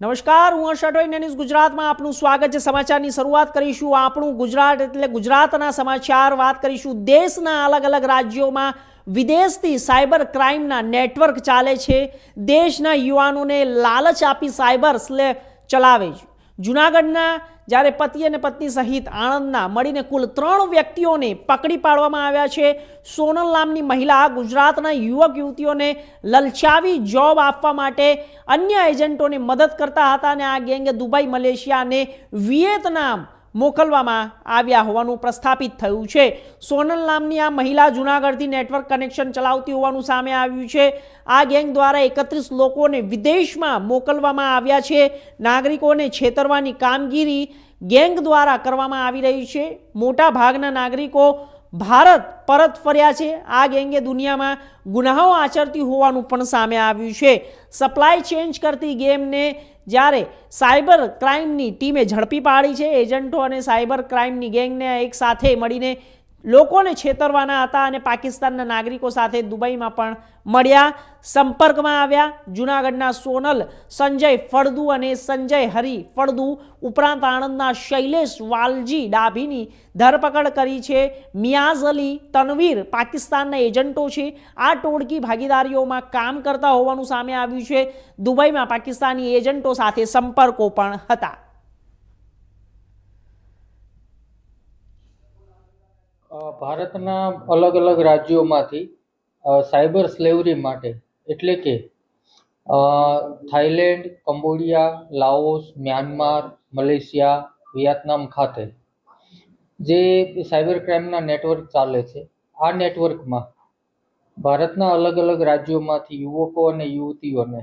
નમસ્કાર, હું હર્ષ અટોઈ ન્યૂઝ ગુજરાતમાં આપનું સ્વાગત છે. સમાચારની શરૂઆત કરીશું આપણું ગુજરાત એટલે ગુજરાતના સમાચાર. વાત કરીશું દેશના અલગ અલગ રાજ્યોમાં. વિદેશથી સાયબર ક્રાઇમના નેટવર્ક ચાલે છે. દેશના યુવાનોને લાલચ આપી સાયબર સ્લે ચલાવે છે. જુનાગઢના જ્યારે પતિ અને પત્ની સહિત આણંદના મળીને કુલ ત્રણ વ્યક્તિઓને પકડી પાડવામાં આવ્યા છે. સોનલ નામની મહિલા ગુજરાતના યુવક યુવતીઓને લલચાવી જોબ આપવા માટે અન્ય એજન્ટોને મદદ કરતા હતા અને આ ગેંગે દુબઈ, મલેશિયા અને વિયેતનામ મોકલવામાં આવ્યા હોવાનું પ્રસ્થાપિત થયું છે. સોનલ નામની આ મહિલા જૂનાગઢથી નેટવર્ક કનેક્શન ચલાવતી હોવાનું સામે આવ્યું છે. આ ગેંગ દ્વારા એકત્રીસ લોકોને વિદેશમાં મોકલવામાં આવ્યા છે. નાગરિકોને છેતરવાની કામગીરી ગેંગ દ્વારા કરવામાં આવી રહી છે. મોટા ભાગના નાગરિકો ભારત પરત ફર્યા છે. આ ગેંગે દુનિયામાં ગુનાહો આચરતી હોવાનું પણ સામે આવ્યું છે. સપ્લાય ચેન્જ કરતી ગેમને જ્યારે સાયબર ક્રાઇમની ટીમે ઝડપી પાડી છે એજન્ટો અને સાયબર ક્રાઇમની ગેંગને એક સાથે મળીને લોકોને છેતરવાના હતા અને પાકિસ્તાનના નાગરિકો સાથે દુબઈમાં પણ મળ્યા, સંપર્કમાં આવ્યા. જૂનાગઢના સોનલ સંજય ફળદુ અને સંજય હરી ફળદુ ઉપરાંત આણંદના શૈલેષ વાલજી ડાભીની ધરપકડ કરી છે. મિયાઝ અલી તનવીર પાકિસ્તાનના એજન્ટો છે. આ ટોળકી ભાગીદારીઓમાં કામ કરતા હોવાનું સામે આવ્યું છે. દુબઈમાં પાકિસ્તાની એજન્ટો સાથે સંપર્કો પણ હતા. ભારતના અલગ અલગ રાજ્યોમાંથી સાયબર સ્લેવરી માટે, એટલે કે Thailand Cambodia, Laos, Myanmar, Malaysia, Vietnam ખાતે, જે સાયબર ક્રાઇમના નેટવર્ક ચાલે છે, આ નેટવર્કમાં ભારતના અલગ અલગ રાજ્યોમાંથી યુવકો અને યુવતીઓને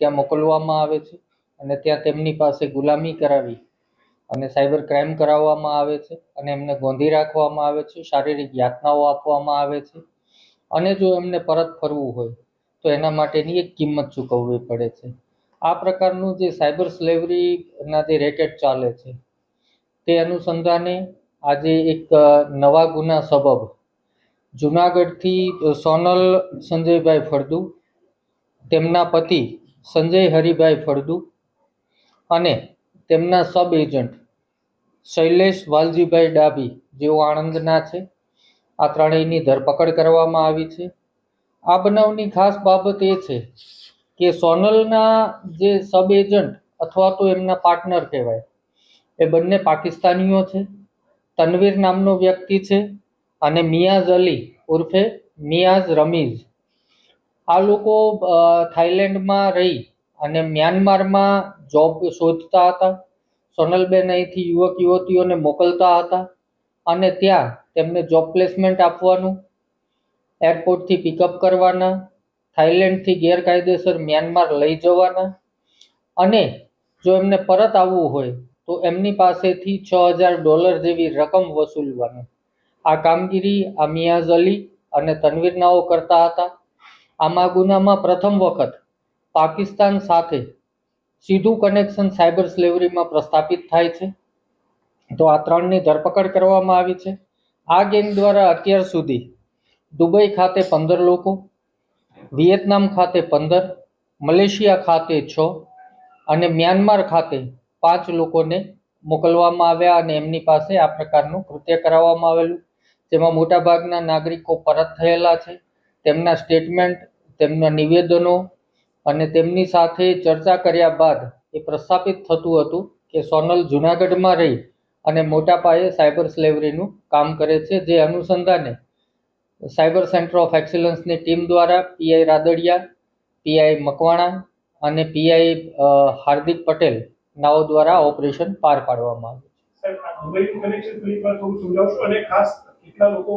ત્યાં મોકલવામાં આવે છે અને ત્યાં તેમની પાસે ગુલામી કરાવી અને સાયબર ક્રાઇમ કરાવવામાં આવે છે અને એમને ગોંધી રાખવામાં આવે છે, શારીરિક યાતનાઓ આપવામાં આવે છે. અને જો એમને પરત ફરવું હોય, તો એના માટેની એક કિંમત ચૂકવવી પડે છે. આ પ્રકારનું જે સાયબર સ્લેવરીના જે રેકેટ ચાલે છે, તે અનુસંધાને આજે એક નવા ગુના સબબ જુનાગઢથી સોનલ સંજયભાઈ ફળદુ, તેમના પતિ સંજય હરિભાઈ ફળદુ અને તેમના સબ એજન્ટ શૈલેષ વાલજીભાઈ ડાભી જેઓ આણંદના છે. આ ત્રણેયની ધરપકડ કરવામાં આવી છે. આ બનાવની ખાસ બાબત એ છે કે સોનલના જે સબ એજન્ટ અથવા તો એમના પાર્ટનર કહેવાય, એ બંને પાકિસ્તાનીઓ છે. તનવીર નામનો વ્યક્તિ છે અને મિયાઝ અલી ઉર્ફે મિયાઝ રમીઝ. આ લોકો થાઈલેન્ડમાં રહી અને મ્યાનમારમાં જોબ શોધતા હતા. સોનલબેન અહીંથી યુવક યુવતીઓને મોકલતા હતા અને ત્યાં તેમને જોબ પ્લેસમેન્ટ આપવાનું એરપોર્ટથી પિકઅપ કરવાના થાઈલેન્ડથી ગેરકાયદેસર મ્યાનમાર લઈ જવાના અને જો એમને પરત આવવું હોય તો એમની પાસેથી છ હજાર ડોલર જેવી રકમ વસૂલવાની. આ કામગીરી આ મિયાઝ અલી અને તનવીરનાઓ કરતા હતા. આમાં ગુનામાં પ્રથમ વખત પાકિસ્તાન સાથે સીધું કનેક્શન સાયબર સ્લેવરીમાં પ્રસ્થાપિત થાય છે. તો આ ત્રણની ધરપકડ કરવામાં આવી છે. આ ગેંગ દ્વારા અત્યાર સુધી દુબઈ ખાતે પંદર લોકો, વિયેતનામ ખાતે પંદર, મલેશિયા ખાતે છ અને મ્યાનમાર ખાતે પાંચ લોકોને મોકલવામાં આવ્યા અને એમની પાસે આ પ્રકારનું કૃત્ય કરાવવામાં આવેલું. જેમાં મોટાભાગના નાગરિકો પરત થયેલા છે. તેમના સ્ટેટમેન્ટ તેમના નિવેદનો અને તેમની સાથે ચર્ચા કર્યા બાદ એ પ્રસ્થાપિત થતું હતું કે સોનલ જુનાગઢમાં રહી અને મોટા પાયે સાયબર સ્લેવરીનું કામ કરે છે જે અનુસંધાને સાયબર સેન્ટર ઓફ એક્સલન્સની ટીમ દ્વારા પીઆઈ રાદડિયા પીઆઈ મકવાણા અને પીઆઈ હાર્દિક પટેલ નાઓ દ્વારા ઓપરેશન પાર પાડવામાં આવ્યું સાહેબ, આ દુબઈનું કનેક્શન ફરી એકવાર થોડું સમજાવશો અને ખાસ કેટલા લોકો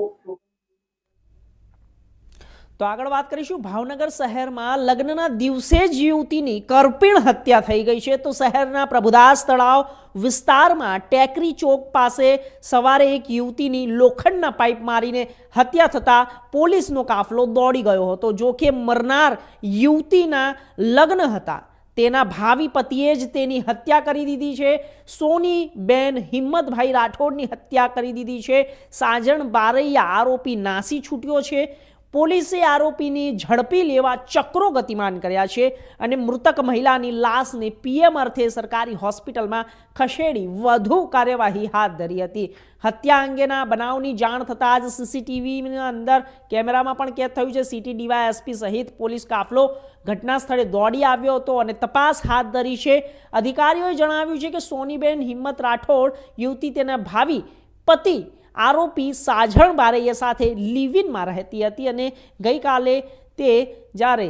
તો આગળ વાત કરીશું, ભાવનગર શહેરમાં લગ્નના દિવસે જ યુવતીની કરપીણ હત્યા થઈ ગઈ છે. તો શહેરના પ્રભુદાસ તળાવ વિસ્તારમાં ટેકરી ચોક પાસે સવારે એક યુવતીની લોખંડના પાઇપ મારીને હત્યા થતાં પોલીસનો કાફલો દોડી ગયો હતો. જો કે મરનાર યુવતીના લગ્ન હતા. તેના ભાવિ પતિએ જ તેની હત્યા કરી દીધી છે. સોની બેન હિંમતભાઈ રાઠોડની હત્યા કરી દીધી છે. સાજણ બારૈયા આરોપી નાસી છૂટ્યો છે. પોલીસે આરોપીને ઝડપી લેવા ચક્રો ગતિમાન કર્યા છે અને મૃતક મહિલાની લાશને પીએમ અર્થે સરકારી હોસ્પિટલમાં ખસેડી વધુ કાર્યવાહી હાથ ધરી હતી. હત્યા અંગેના બનાવની જાણ થતાં જ સીસીટીવીની અંદર કેમેરામાં પણ કેદ થયું છે. સિટી ડીવાયએસપી સહિત પોલીસ કાફલો ઘટના સ્થળે દોડી આવ્યો હતો અને તપાસ હાથ ધરી છે. અધિકારીઓએ જણાવ્યું છે કે સોનીબેન હિંમત રાઠોડ યુવતી તેના ભાવિ પતિ આરોપી સાજણ બારૈયા સાથે લિવિનમાં રહેતી હતી અને ગઈકાલે તે જ્યારે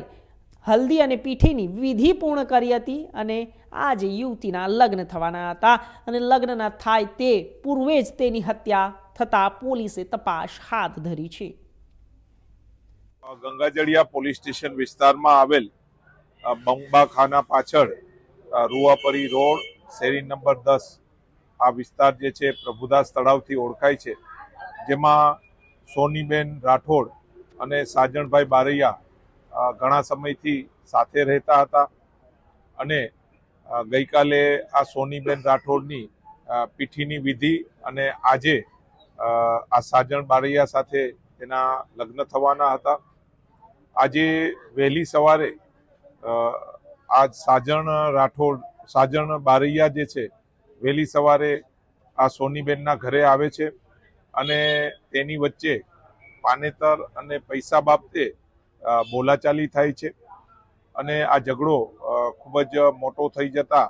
હલ્દી અને પીઠીની વિધિ પૂર્ણ કરી હતી અને આજે યુવતીના લગ્ન થવાના હતા અને લગ્નના થાય તે પૂર્વે જ તેની હત્યા થતાં પોલીસે તપાસ હાથ ધરી છે. ગંગાજળિયા પોલીસ સ્ટેશન વિસ્તારમાં આવેલ બંબાખાના પાછળ રૂવાપરી રોડ, શેરી નંબર દસ. આ વિસ્તાર જે છે પ્રભુદાસ તળાવથી ઓળખાય છે, જેમાં સોનીબેન રાઠોડ અને સાજણભાઈ બારૈયા ઘણા સમયથી સાથે રહેતા હતા અને ગઈકાલે આ સોનીબેન રાઠોડની પીઠીની વિધિ અને આજે આ સાજણ બારૈયા સાથે એના લગ્ન થવાના હતા. આજે વહેલી સવારે આ સાજણ રાઠોડ, સાજણ બારૈયા જે છે વહેલી સવારે આ સોનીબેનના ઘરે આવે છે અને તેની વચ્ચે પાનેતર અને પૈસા બાબતે બોલાચાલી થાય છે અને આ ઝઘડો ખૂબ જ મોટો થઈ જતા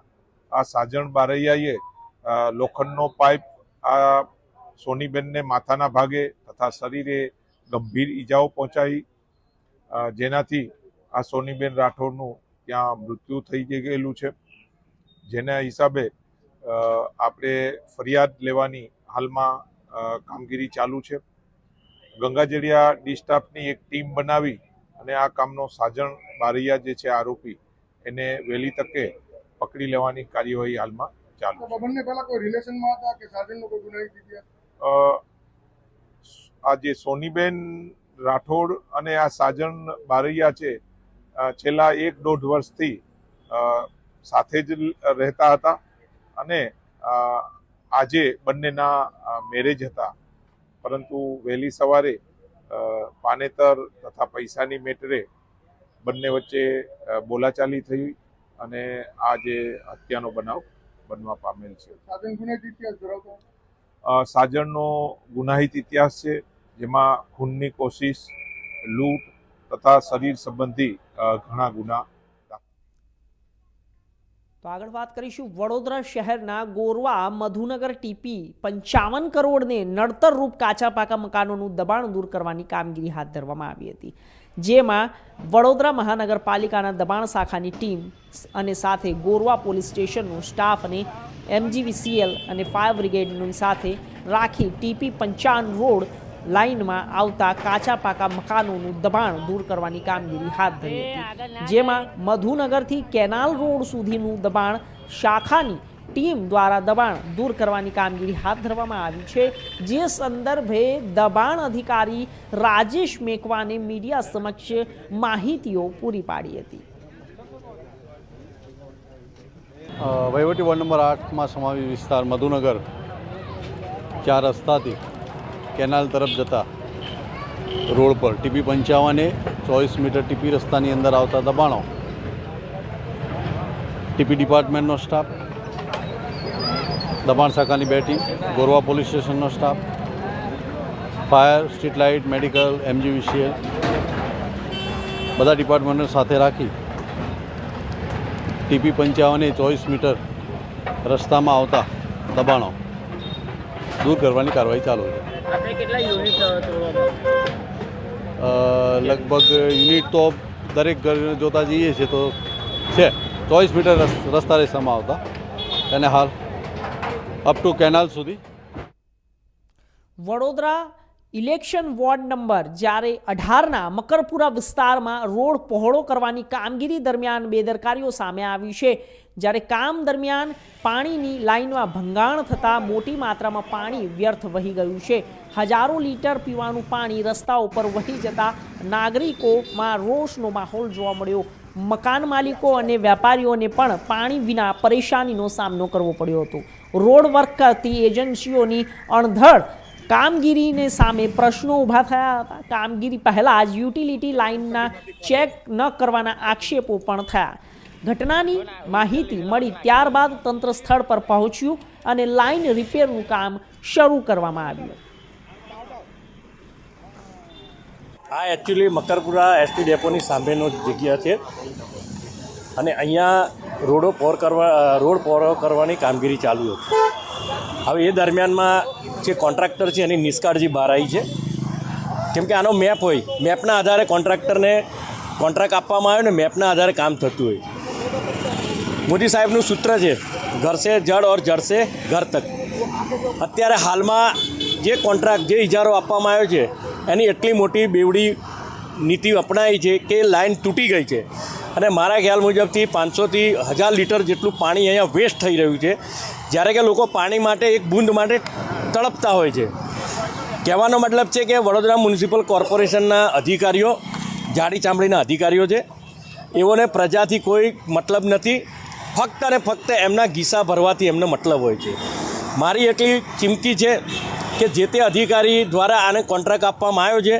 આ સાજણ બારૈયાએ લોખંડનો પાઇપ આ સોનીબેનને માથાના ભાગે તથા શરીરે ગંભીર ઈજાઓ પહોંચાડી જેનાથી આ સોનીબેન રાઠોડનું ત્યાં મૃત્યુ થઈ ગયેલું છે. જેના હિસાબે આપણે ફરિયાદ લેવાની હાલમાં કામગીરી ચાલુ છે. ગંગાજળિયા ડિસ્ટાફની એક ટીમ બનાવી અને આ કામનો સાજણ બારૈયા જે છે આરોપી એને વહેલી તકે પકડી લેવાની કાર્યવાહી હાલમાં ચાલુ છે. આ જે સોનીબેન રાઠોડ અને આ સાજન બારૈયા છે છેલ્લા એક દોઢ વર્ષથી સાથે જ રહેતા હતા. અને આજે બંનેના મેરેજ હતા. પરંતુ વહેલી સવારે પાનેતર તથા પૈસાની મેટરે બંને વચ્ચે બોલાચાલી થઈ અને આ જે હત્યાનો બનાવ બનવા પામેલ છે. સાજણનો ગુનાહિત ઇતિહાસ છે જેમાં ખૂનની કોશિશ લૂંટ તથા શરીર સંબંધી ઘણા ગુના તો આગળ વાત કરીશું વડોદરા શહેરના ગોરવા મધુનગર ટીપી પંચાવન કરોડને નડતર રૂપ કાચા પાકા મકાનોનું દબાણ દૂર કરવાની કામગીરી હાથ ધરવામાં આવી હતી. જેમાં વડોદરા મહાનગરપાલિકાના દબાણ શાખાની ટીમ અને સાથે ગોરવા પોલીસ સ્ટેશનનો સ્ટાફ અને એમજીવીસીએલ અને ફાયર બ્રિગેડની સાથે રાખી ટીપી પંચાવન રોડ લાઇનમાં આવતા કાચા પાકા મકાનોનું દબાણ દૂર કરવાની કામગીરી હાથ ધરી હતી. જેમાં મધુનગરથી કેનાલ રોડ સુધીનું દબાણ શાખાની ટીમ દ્વારા દબાણ દૂર કરવાની કામગીરી હાથ ધરવામાં આવી છે જે સંદર્ભે દબાણ અધિકારી રાજેશ મેકવાને મીડિયા સમક્ષ માહિતીઓ પૂરી પાડી હતી. વહીવટી વોર્ડ નંબર આઠમાં સમાવી વિસ્તાર મધુનગર ચાર રસ્તાથી કેનાલ તરફ જતા રોડ પર ટીપી પંચાવને ચોવીસ મીટર ટીપી રસ્તાની અંદર આવતા દબાણો. ટીપી ડિપાર્ટમેન્ટનો સ્ટાફ, દબાણ શાખાની બે team, Gorwa police સ્ટેશનનો staff, fire, street light, medical MGVCL બધા ડિપાર્ટમેન્ટને સાથે રાખી ટીપી પંચાવને ચોવીસ મીટર રસ્તામાં આવતા દબાણો દૂર કરવાની કાર્યવાહી ચાલુ છે. આપણે કેટલા યુનિટ લગભગ યુનિટ તો દરેક ઘર જોતા જઈએ છીએ તો છે. ચોવીસ મીટર રસ્તા રેસામાં આવતા. અને હાલ અપ ટુ કેનાલ સુધી. વડોદરા ઇલેક્શન વોર્ડ નંબર જ્યારે અઢારના મકરપુરા વિસ્તારમાં રોડ પહોળો કરવાની કામગીરી દરમિયાન બેદરકારીઓ સામે આવી છે. જ્યારે કામ દરમિયાન પાણીની લાઇનમાં ભંગાણ થતાં મોટી માત્રામાં પાણી વ્યર્થ વહી ગયું છે. હજારો લીટર પીવાનું પાણી રસ્તા ઉપર વહી જતા નાગરિકોમાં રોષનો માહોલ જોવા મળ્યો. મકાન માલિકો અને વેપારીઓને પણ પાણી વિના પરેશાનીનો સામનો કરવો પડ્યો હતો. રોડ વર્ક કરતી એજન્સીઓની અણધડ કામગીરીને સામે પ્રશ્નો ઊભા થયા હતા. કામગીરી પહેલાં જ યુટિલિટી લાઇનના ચેક ન કરવાના આક્ષેપો પણ થયા. ઘટનાની માહિતી મળી ત્યારબાદ તંત્ર સ્થળ પર પહોંચ્યું અને લાઇન રિપેરનું કામ શરૂ કરવામાં આવ્યું. આ એકચ્યુઅલી મકરપુરા એસટી ડેપોની સામેનો જગ્યા છે. અને અહીંયા રોડો પોર કરવા, રોડ પોરો કરવાની કામગીરી ચાલુ હતી. હવે એ દરમિયાનમાં જે કોન્ટ્રાક્ટર છે એની નિષ્કાળજી બહાર આવી છે. કેમ કે આનો મેપ હોય, મેપના આધારે કોન્ટ્રાક્ટરને કોન્ટ્રાક્ટ આપવામાં આવ્યો ને મેપના આધારે કામ થતું હોય. મોદી સાહેબનું સૂત્ર છે ઘર સે જડ ઓર જળશે ઘર તક. અત્યારે હાલમાં જે કોન્ટ્રાક્ટ જે ઇજારો આપવામાં આવ્યો છે, એની એટલી મોટી બેવડી નીતિ અપનાવી છે કે લાઈન તૂટી ગઈ છે. અને મારા ખ્યાલ મુજબથી પાંચસોથી હજાર લીટર જેટલું પાણી અહીંયા વેસ્ટ થઈ રહ્યું છે, જ્યારે કે લોકો પાણી માટે એક બૂંદ માટે તડપતા હોય છે. કહેવાનો મતલબ છે કે વડોદરા મ્યુનિસિપલ કોર્પોરેશનના અધિકારીઓ, જાડી ચામડીના અધિકારીઓ છે, એઓને પ્રજાથી કોઈ મતલબ નથી ફક્ત અને ફક્ત એમના ગીસા ભરવાથી એમને મતલબ હોય છે. મારી એટલી ચીમકી છે કે જે તે અધિકારી દ્વારા આને કોન્ટ્રાક્ટ આપવામાં આવ્યો છે,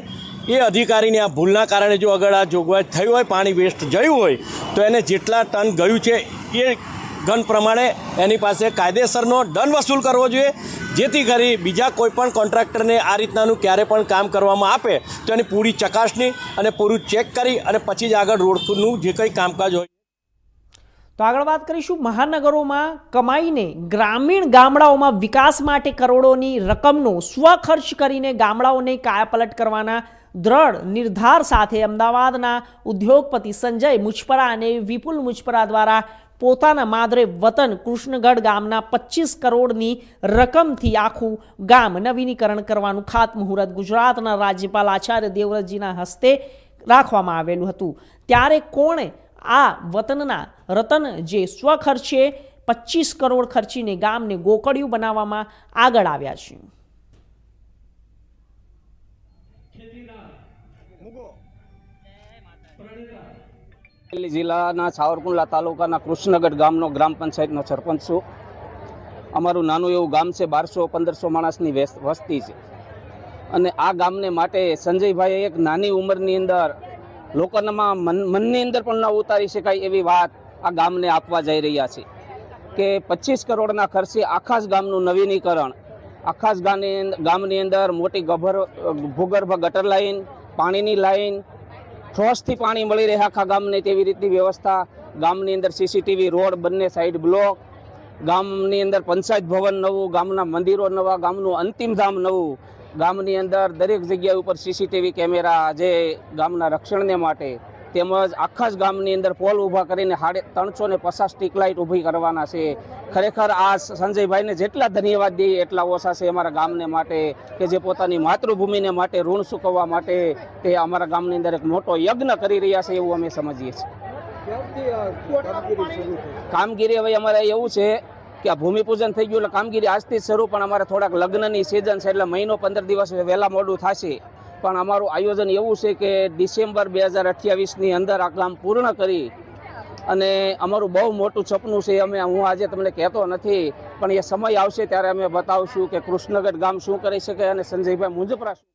એ અધિકારીની આ ભૂલના કારણે જો અગર આ જોગવાઈ થઈ હોય, પાણી વેસ્ટ જયું હોય, તો એને જેટલા ટન ગયું છે, એ ગન પ્રમાણે એની પાસે કાયદેસરનો દંડ વસૂલ કરવો જોઈએ. જેથી કરી બીજા કોઈપણ કોન્ટ્રાક્ટરને આ રીતનાનું ક્યારે પણ કામ કરવામાં આપે, તો એની પૂરી ચકાસણી અને પૂરું ચેક કરી અને પછી જ આગળ રોડનું જે કંઈ કામકાજ હોય તો આગળ વાત કરીશું મહાનગરોમાં કમાઈને ગ્રામીણ ગામડાઓમાં વિકાસ માટે કરોડોની રકમનો સ્વખર્ચ કરીને ગામડાઓને કાયાપલટ કરવાના દ્રઢ નિર્ધાર સાથે અમદાવાદના ઉદ્યોગપતિ સંજય મુછપરા અને વિપુલ મુછપરા દ્વારા પોતાના માદરે વતન કૃષ્ણગઢ ગામના પચીસ કરોડની રકમથી આખું ગામ નવીનીકરણ કરવાનું ખાતમુહૂર્ત ગુજરાતના રાજ્યપાલ આચાર્ય દેવવ્રતજીના હસ્તે રાખવામાં આવેલું હતું. ત્યારે કોણે આ વતનના રતન જે સ્વખર્ચે પચીસ કરોડ ખર્ચીને ગામને ગોકળિયું બનાવવામાં આગળ આવ્યા છે. જિલ્લાના સાવરકુંડલા તાલુકાના કૃષ્ણગઢ ગામનો ગ્રામ પંચાયતનો સરપંચ છું. અમારું નાનું એવું ગામ છે, બારસો પંદરસો માણસની વેસ- વસ્તી છે. અને આ ગામને માટે સંજયભાઈએ એક નાની ઉંમરની અંદર લોકોનામાં મન, મનની અંદર પણ ન ઉતારી શકાય એવી વાત આ ગામને આપવા જઈ રહ્યા છે. કે પચીસ કરોડના ખર્ચે આખા જ ગામનું નવીનીકરણ આખા જ ગામની ગામની અંદર મોટી ગભર, ભૂગર્ભ ગટર લાઈન, પાણીની લાઈન ફ્રોસથી પાણી મળી રહે આખા ગામને તેવી રીતની વ્યવસ્થા, ગામની અંદર સીસીટીવી રોડ, બંને સાઈડ બ્લોક ગામની અંદર પંચાયત ભવન નવું, ગામના મંદિરો નવા, ગામનું અંતિમ ધામ નવું ગામની અંદર દરેક જગ્યા ઉપર સીસીટીવી કેમેરા જે ગામના રક્ષણને માટે તેમજ આખા જ ગામની અંદર પોલ ઊભા કરીને સાડે ત્રણસો ને પચાસ લાઇટ ઊભી કરવાના છે. ખરેખર આ સંજયભાઈને જેટલા ધન્યવાદ દઈએ એટલા ઓછા છે અમારા ગામને માટે કે જે પોતાની માતૃભૂમિને માટે ઋણ ચૂકવવા માટે તે અમારા ગામની અંદર એક મોટો યજ્ઞ કરી રહ્યા છે એવું અમે સમજીએ છીએ. કામગીરી હવે અમારે એવું છે કે આ ભૂમિપૂજન થઈ ગયું એટલે કામગીરી આજથી જ શરૂ, પણ અમારે થોડાક લગ્નની સિઝન છે એટલે મહિનો પંદર દિવસ વહેલા મોડું થશે. પણ અમારું આયોજન એવું છે કે ડિસેમ્બર બે હજાર અઠ્યાવીસની અંદર આ કામ પૂર્ણ કરી અને અમારું બહુ મોટું સપનું છે, અમે હું આજે તમને કહેતો નથી, પણ એ સમય આવશે ત્યારે અમે બતાવશું કે કૃષ્ણગઢ ગામ શું કરી શકે અને સંજયભાઈ મુંજપરા શું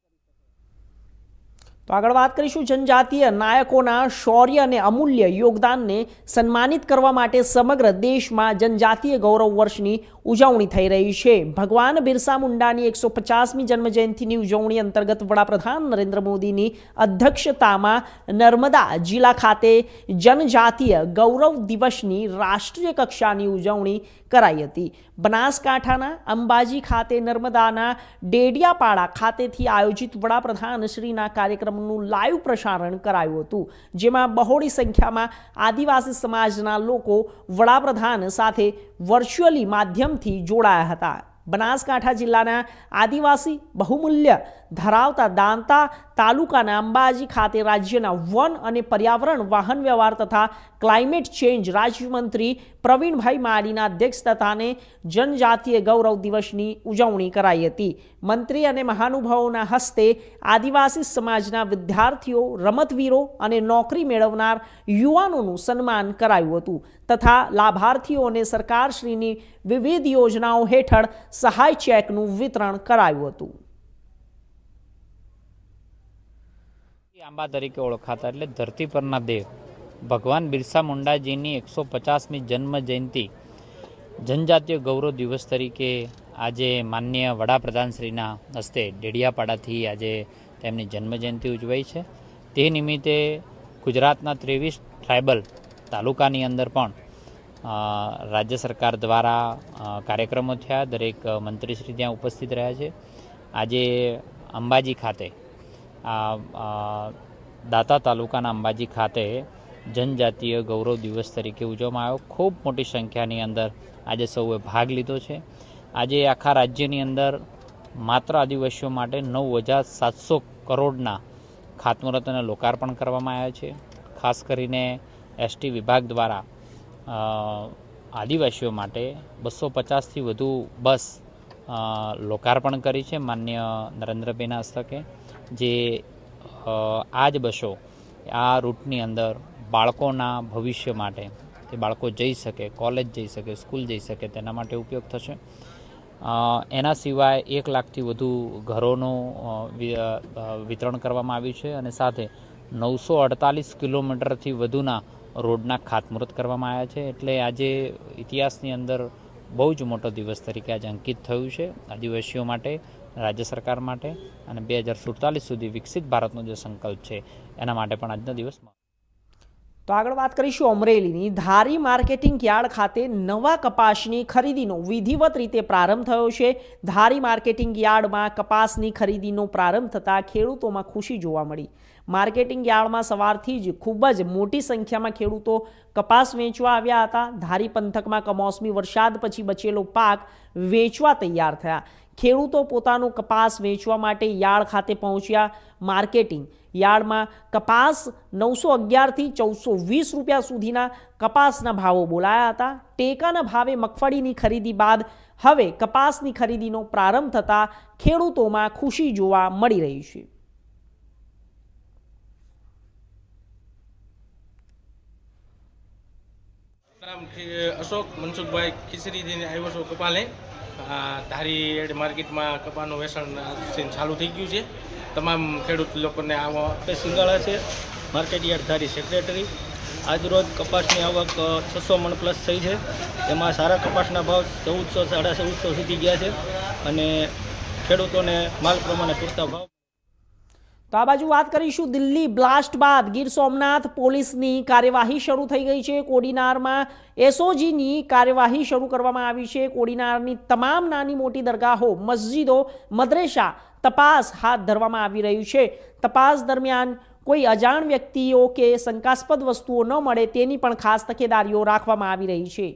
તો આગળ વાત કરીશું જનજાતીય નાયકોના શૌર્ય અને અમૂલ્ય યોગદાનને સન્માનિત કરવા માટે સમગ્ર દેશમાં જનજાતીય ગૌરવ વર્ષની ઉજવણી થઈ રહી છે. ભગવાન બિરસા મુંડાની એકસો પચાસમી જન્મજયંતિની ઉજવણી અંતર્ગત વડાપ્રધાન નરેન્દ્ર મોદીની અધ્યક્ષતામાં નર્મદા જિલ્લા ખાતે જનજાતીય ગૌરવ દિવસની રાષ્ટ્રીય કક્ષાની ઉજવણી કરાઈ હતી. બનાસકાંઠાના અંબાજી ખાતે નર્મદાના ડેડિયાપાડા ખાતેથી આયોજિત વડાપ્રધાન શ્રીના કાર્યક્રમનું લાઈવ પ્રસારણ કરાયું હતું, જેમાં બહોળી સંખ્યામાં આદિવાસી સમાજના લોકો વડાપ્રધાન સાથે વર્ચ્યુઅલી માધ્યમથી જોડાયા હતા. બનાસકાંઠા જિલ્લાના આદિવાસી બહુમૂલ્ય ધરાવતા દાંતા તાલુકાના અંબાજી ખાતે રાજ્યના વન અને પર્યાવરણ વાહન વ્યવહાર તથા ક્લાઇમેટ ચેન્જ રાજ્યમંત્રી પ્રવીણભાઈ માળીના અધ્યક્ષસ્થાને જનજાતીય ગૌરવ દિવસની ઉજવણી કરાઈ હતી. મંત્રી અને મહાનુભાવોના હસ્તે આદિવાસી સમાજના વિદ્યાર્થીઓ, રમતવીરો અને નોકરી મેળવનાર યુવાનોનું સન્માન કરાયું હતું તથા લાભાર્થીઓને સરકારશ્રીની વિવિધ યોજનાઓ હેઠળ સહાય ચેકનું વિતરણ કરાયું હતું. આંબા તરીકે ઓળખાતા એટલે ધરતી પરના દેવ. ભગવાન બિરસા મુંડાજીની એકસો પચાસમી જન્મ જયંતિ જનજાતીય ગૌરવ દિવસ તરીકે આજે માન્ય વડાપ્રધાનશ્રીના હસ્તે ડેડિયાપાડાથી આજે તેમની જન્મજયંતિ ઉજવાઈ છે. તે નિમિત્તે ગુજરાતના ત્રેવીસ ટ્રાઇબલ તાલુકાની અંદર પણ રાજ્ય સરકાર દ્વારા કાર્યક્રમો થયા. દરેક મંત્રીશ્રી ત્યાં ઉપસ્થિત રહ્યા છે. આજે અંબાજી ખાતે આ દાતા તાલુકાના અંબાજી ખાતે જનજાતીય ગૌરવ દિવસ તરીકે ઉજવવામાં આવ્યો. ખૂબ મોટી સંખ્યાની અંદર આજે સૌએ ભાગ લીધો છે. આજે આખા રાજ્યની અંદર માત્ર આદિવાસીઓ માટે નવ હજાર સાતસો કરોડના ખાતમુહૂર્ત લોકાર્પણ કરવામાં આવ્યા છે. ખાસ કરીને એસટી વિભાગ દ્વારા આદિવાસીઓ માટે બસો પચાસથી વધુ બસ લોકાર્પણ કરી છે માન્ય નરેન્દ્રભાઈના હસ્તકે. જે આ જ બસો, આ રૂટની અંદર બાળકોના ભવિષ્ય માટે તે બાળકો જઈ શકે, કોલેજ જઈ શકે, સ્કૂલ જઈ શકે, તેના માટે ઉપયોગ થશે. એના સિવાય એક લાખથી વધુ ઘરોનું વિતરણ કરવામાં આવ્યું છે અને સાથે નવસો અડતાલીસ કિલોમીટરથી વધુના રોડના ખાતમુહૂર્ત કરવામાં આવ્યા છે. એટલે આજે ઇતિહાસની અંદર બહુ જ મોટો દિવસ તરીકે આજે અંકિત થયું છે. આદિવાસીઓ માટે રાજ્ય સરકાર માટે અને બે હજાર સુડતાલીસ સુધી વિકસિત ભારતનો જે સંકલ્પ છે, એના માટે પણ આજના દિવસમાં તો આગળ વાત કરીશું અમરેલીની. ધારી માર્કેટિંગ યાર્ડ ખાતે નવા કપાસની ખરીદીનો વિધિવત રીતે પ્રારંભ થયો છે. ધારી માર્કેટિંગ યાર્ડમાં કપાસની ખરીદીનો પ્રારંભ થતાં ખેડૂતોમાં ખુશી જોવા મળી. માર્કેટિંગ યાર્ડમાં સવારથી જ ખૂબ જ મોટી સંખ્યામાં ખેડૂતો કપાસ વેચવા આવ્યા હતા. ધારી પંથકમાં કમોસમી વરસાદ પછી બચેલો પાક વેચવા તૈયાર થયા. ખેડૂતો પોતાનું કપાસ વેચવા માટે યાર્ડ ખાતે પહોંચ્યા. માર્કેટિંગ યાર્ડમાં કપાસ નવસો અગિયારથી ચૌદસો વીસ રૂપિયા સુધીના કપાસના ભાવો બોલાયા હતા. ટેકાના ભાવે મગફળીની ખરીદી બાદ હવે કપાસની ખરીદીનો પ્રારંભ થતાં ખેડૂતોમાં ખુશી જોવા મળી રહી છે. નામ અશોક, મનસુખભાઈ ખીસરીથી આવ્યો છું કપાલે. ધારી એડ માર્કેટમાં કપાનું વેચાણ ચાલુ થઈ ગયું છે. તમામ ખેડૂત લોકોને આવો સિંગાળા છે. માર્કેટ યાર્ડ ધારી સેક્રેટરી આજરોજ કપાસની આવક છસો મણ પ્લસ થઈ છે. એમાં સારા કપાસના ભાવ ચૌદસો, સાડા ચૌદસો સુધી ગયા છે. અને ખેડૂતોને માલ પ્રમાણે પૂરતા ભાવ તો આ બાજુ વાત કરીશું દિલ્હી બ્લાસ્ટ બાદ. ગીર સોમનાથ પોલીસની કાર્યવાહી શરૂ થઈ ગઈ છે. કોડીનારમાં એસઓજીની કાર્યવાહી શરૂ કરવામાં આવી છે. કોડીનારની તમામ નાની મોટી દરગાહો, મસ્જિદો, મદ્રેસા તપાસ હાથ ધરવામાં આવી રહ્યું છે. તપાસ દરમિયાન કોઈ અજાણ વ્યક્તિઓ કે શંકાસ્પદ વસ્તુઓ ન મળે તેની પણ ખાસ તકેદારીઓ રાખવામાં આવી રહી છે.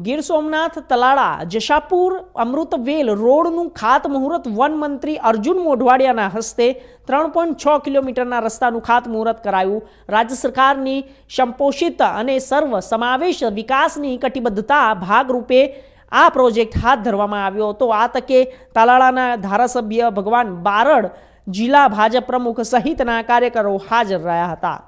ગીર સોમનાથ, તલાળા, જશાપુર, અમૃતવેલ રોડનું ખાતમુહૂર્ત વન મંત્રી અર્જુન મોઢવાડિયાના હસ્તે ત્રણ પોઈન્ટ છ કિલોમીટરના રસ્તાનું ખાતમુહૂર્ત કરાયું. રાજ્ય સરકારની સંપોષિત અને સર્વ સમાવેશ વિકાસની કટિબદ્ધતા ભાગરૂપે આ પ્રોજેક્ટ હાથ ધરવામાં આવ્યો હતો. આ તકે તલાળાના ધારાસભ્ય ભગવાન બારડ જિલ્લા ભાજપ પ્રમુખ સહિતના કાર્યકરો હાજર રહ્યા હતા.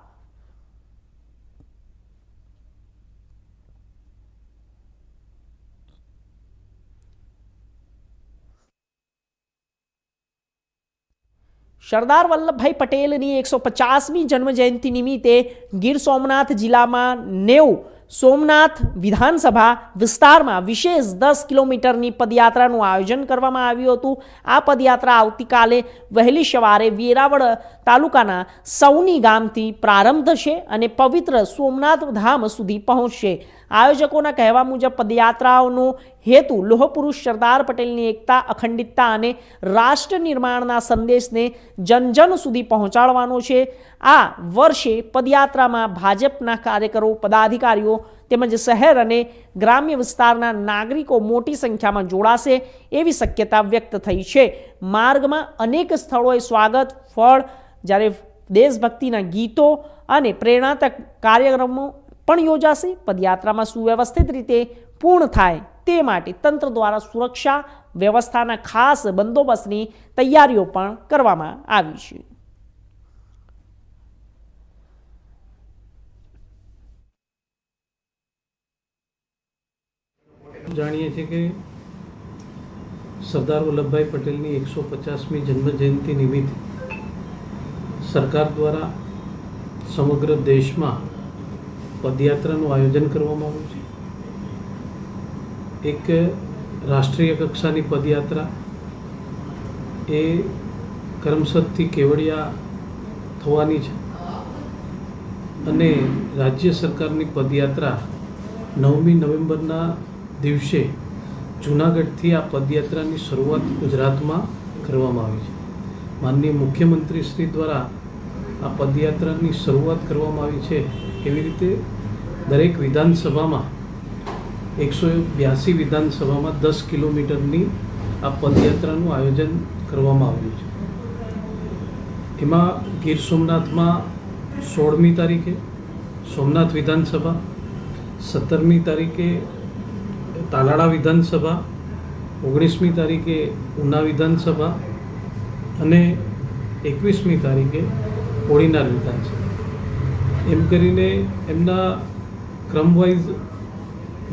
સરદાર વલ્લભભાઈ પટેલની એકસો પચાસમી જન્મજયંતિ નિમિત્તે ગીર સોમનાથ જિલ્લામાં નેવ સોમનાથ વિધાનસભા વિસ્તારમાં વિશેષ દસ કિલોમીટરની પદયાત્રાનું આયોજન કરવામાં આવ્યું હતું. આ પદયાત્રા આવતીકાલે વહેલી સવારે વેરાવળ તાલુકાના સૌની ગામથી પ્રારંભ થશે અને પવિત્ર સોમનાથ ધામ સુધી પહોંચશે. આયોજકોના કહેવા મુજબ પદયાત્રાઓનો હેતુ લોહ પુરુષ સરદાર પટેલની એકતા, અખંડિતતા અને રાષ્ટ્ર નિર્માણના સંદેશને જન જન સુધી પહોંચાડવાનો છે. આ વર્ષે પદયાત્રામાં ભાજપના કાર્યકરો, પદાધિકારીઓ તેમજ શહેર અને ગ્રામ્ય વિસ્તારના નાગરિકો મોટી સંખ્યામાં જોડાશે એવી શક્યતા વ્યક્ત થઈ છે. માર્ગમાં અનેક સ્થળોએ સ્વાગત, ફળ, જ્યારે દેશભક્તિના ગીતો અને પ્રેરણાત્મક કાર્યક્રમો પણ યોજાશે. પદયાત્રામાં સુવ્યવસ્થિત રીતે પૂર્ણ થાય તે માટે તંત્ર દ્વારા સુરક્ષા વ્યવસ્થાના ખાસ બંદોબસ્તની તૈયારીઓ પણ કરવામાં આવી છે. જાણીએ છીએ કે સરદાર વલ્લભભાઈ પટેલની એકસો પચાસમી જન્મજયંતિ નિમિત્તે સરકાર દ્વારા સમગ્ર દેશમાં પદયાત્રાનું આયોજન કરવામાં આવ્યું છે. એક રાષ્ટ્રીય કક્ષાની પદયાત્રા, એ કરમસદથી કેવડિયા થવાની છે અને રાજ્ય સરકારની પદયાત્રા નવમી નવેમ્બરના દિવસે જૂનાગઢથી આ પદયાત્રાની શરૂઆત ગુજરાતમાં કરવામાં આવી છે. માનનીય મુખ્યમંત્રી શ્રી દ્વારા આ પદયાત્રાની શરૂઆત કરવામાં આવી છે એવી રીતે? દરેક વિધાનસભામાં, એકસો બ્યાસી વિધાનસભામાં દસ કિલોમીટરની આ પદયાત્રાનું આયોજન કરવામાં આવ્યું છે. એમાં ગીર સોમનાથમાં સોળમી તારીખે સોમનાથ વિધાનસભા, સત્તરમી તારીખે તાલાળા વિધાનસભા, ઓગણીસમી તારીખે ઉના વિધાનસભા અને એકવીસમી તારીખે કોડીનાર છે. એમ કરીને એમના ક્રમવાઇઝ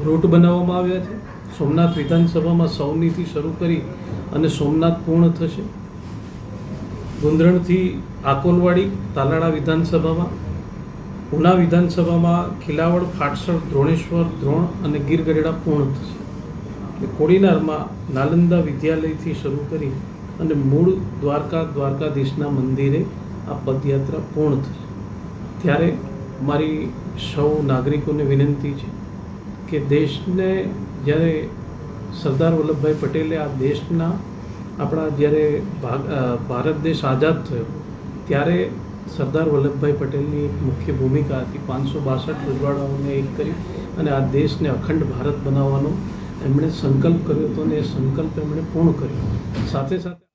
રૂટ બનાવવામાં આવ્યા છે. સોમનાથ વિધાનસભામાં સૌનીથી શરૂ કરી અને સોમનાથ પૂર્ણ થશે. ગુંદરણથી આકોલવાડી, તાલાળા વિધાનસભામાં, ઉના વિધાનસભામાં ખિલાવડ ફાટસર દ્રોણેશ્વર, દ્રોણ અને ગીર ગઢડા પૂર્ણ થશે. એટલે કોડીનારમાં નાલંદા વિદ્યાલયથી શરૂ કરી અને મૂળ દ્વારકા, દ્વારકાધીશના મંદિરે આ પદયાત્રા પૂર્ણ થશે. ત્યારે મારી સૌ નાગરિકોને વિનંતી છે કે દેશને જ્યારે સરદાર વલ્લભભાઈ પટેલે આ દેશના આપણા જ્યારે ભારત દેશ આઝાદ થયો, ત્યારે સરદાર વલ્લભભાઈ પટેલની મુખ્ય ભૂમિકા હતી. પાંચસો બાસઠ રજવાડાઓને એક કરી અને આ દેશને અખંડ ભારત બનાવવાનો એમણે સંકલ્પ કર્યો હતો અને એ સંકલ્પ એમણે પૂર્ણ કર્યો. સાથે સાથે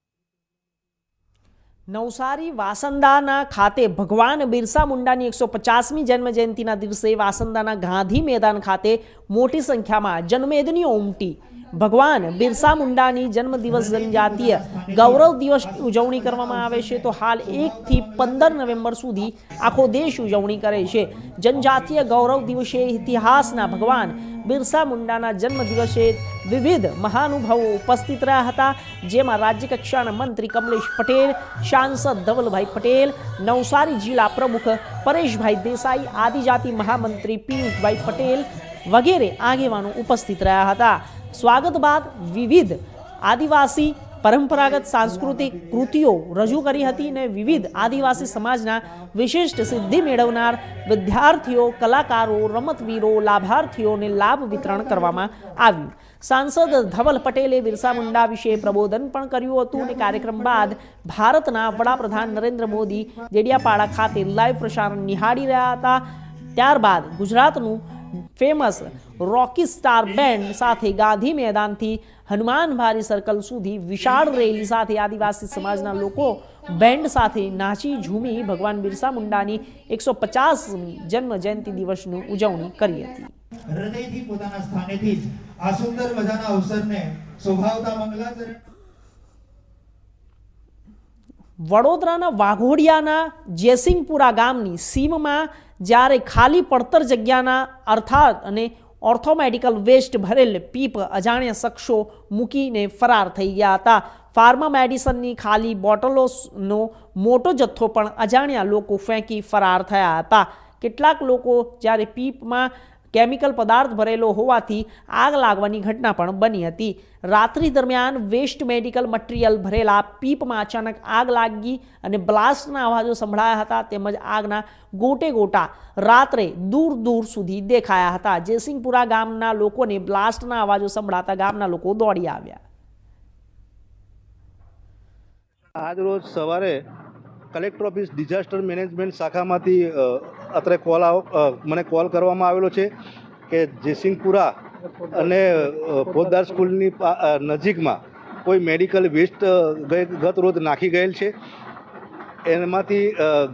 નવસારી વાસંદાના ખાતે ભગવાન બિરસા મુંડાની એકસો પચાસમી જન્મજયંતિના દિવસે વાસંદાના ગાંધી મેદાન ખાતે મોટી સંખ્યામાં જન્મેદની ઉમટી. ભગવાન બિરસા મુંડાની જન્મદિવસ જનજાતીય ગૌરવ દિવસ ઉજવણી કરવામાં આવે છે તો હાલ એકથી પંદર નવેમ્બર સુધી આખો દેશ ઉજવણી કરે છે. જનજાતીય ગૌરવ દિવસે ઇતિહાસના ભગવાન બિરસા મુંડાના જન્મદિવસે વિવિધ મહાનુભાવો ઉપસ્થિત રહ્યા હતા, જેમાં રાજ્યકક્ષાના મંત્રી કમલેશ પટેલ સાંસદ ધવલભાઈ પટેલ, નવસારી જિલ્લા પ્રમુખ પરેશભાઈ દેસાઈ, આદિજાતિ મહામંત્રી પિયુષભાઈ પટેલ વગેરે આગેવાનો ઉપસ્થિત રહ્યા હતા. સ્વાગત બાદ વિવિધ આદિવાસી, પરંપરાગત સાંસ્કૃતિક કૃતિઓ રજૂ કરી હતી અને વિવિધ આદિવાસી સમાજના વિશિષ્ટ સિદ્ધિ મેળવનાર વિદ્યાર્થીઓ, કલાકારો, રમતવીરો, લાભાર્થીઓને લાભ વિતરણ કરવામાં આવ્યું. સાંસદ ધવલ પટેલે બિરસા મુંડા વિશે પ્રબોધન પણ કર્યું હતું અને કાર્યક્રમ બાદ ભારતના વડાપ્રધાન નરેન્દ્ર મોદી દેડિયાપાડા ખાતે લાઈવ પ્રસારણ નિહાળી રહ્યા હતા. ત્યારબાદ ગુજરાતનું ફેમસ રોકી સ્ટાર બેન્ડ સાથે ગાંધી મેદાનથી હનુમાનભારી સર્કલ સુધી વિશાળ રેલી સાથે આદિવાસી સમાજના લોકો બેન્ડ સાથે નાચી ઝૂમી ભગવાન બિરસા મુંડાની એકસો પચાસમી જન્મ જયંતિ દિવસની ઉજવણી કરી હતી. હૃદયથી પોતાના સ્થાનેથી જ આ સુંદર મજાના અવસરને શોભાવતા મંગલાચરણ વડોદરાના વાઘોડિયાના જયસિંહપુરા ગામની સીમમાં જ્યારે ખાલી પડતર જગ્યાના અર્થાત અને ઓર્થોમેડિકલ વેસ્ટ ભરેલ પીપ અજાણ્યા શખ્સો મૂકીને ફરાર થઈ ગયા હતા. ફાર્મા મેડિસનની ખાલી બોટલોનો મોટો જથ્થો પણ અજાણ્યા લોકો ફેંકી ફરાર થયા હતા. કેટલાક લોકો જ્યારે પીપમાં કેમિકલ પદાર્થ ભરેલો હોવાથી આગ લાગવાની ઘટના પણ બની હતી. રાત્રિ દરમિયાન વેસ્ટ મેડિકલ મટીરિયલ ભરેલા પીપમાં અચાનક આગ લાગી અને બ્લાસ્ટના અવાજો સંભળાયા હતા તેમજ આગના ગોટે ગોટા રાત્રે દૂર દૂર સુધી દેખાયા હતા. જયસિંહપુરા ગામના લોકોને બ્લાસ્ટના અવાજો સંભળાતા ગામના લોકો દોડી આવ્યા. આજ રોજ સવારે કલેક્ટર ઓફિસ ડિઝાસ્ટર મેનેજમેન્ટ શાખામાંથી અત્રે કોલ આવ મને કોલ કરવામાં આવેલો છે કે જયસિંહપુરા અને પોદાર સ્કૂલની નજીકમાં કોઈ મેડિકલ વેસ્ટ ગત રોજ નાખી ગયેલ છે. એમાંથી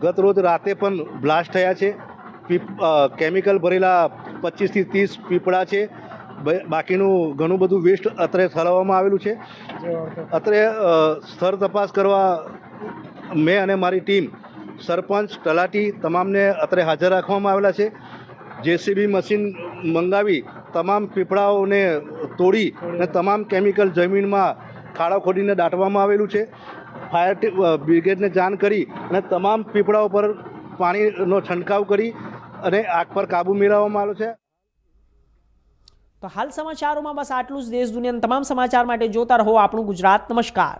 ગત રોજ રાતે પણ બ્લાસ્ટ થયા છે. કેમિકલ ભરેલા પચીસથી ત્રીસ પીપળા છે. બાકીનું ઘણું બધું વેસ્ટ અત્રે ઠરાવવામાં આવેલું છે. અત્રે સ્થળ તપાસ કરવા મેં અને મારી ટીમ સરપંચ, તલાટી તમામને અત્રે હાજર રાખવામાં આવેલા છે. જેસીબી મશીન મંગાવી તમામ પીપળાઓને તોડી અને તમામ કેમિકલ જમીનમાં ખાડા ખોડીને દાટવામાં આવેલું છે. ફાયર બ્રિગેડને જાણ કરી અને તમામ પીપળાઓ પર પાણીનો છંટકાવ કરી અને આગ પર કાબૂ મેળવવામાં આવ્યો છે. તો હાલ સમાચારોમાં બસ આટલું જ. દેશ દુનિયાના તમામ સમાચાર માટે જોતા રહો આપણું ગુજરાત. નમસ્કાર.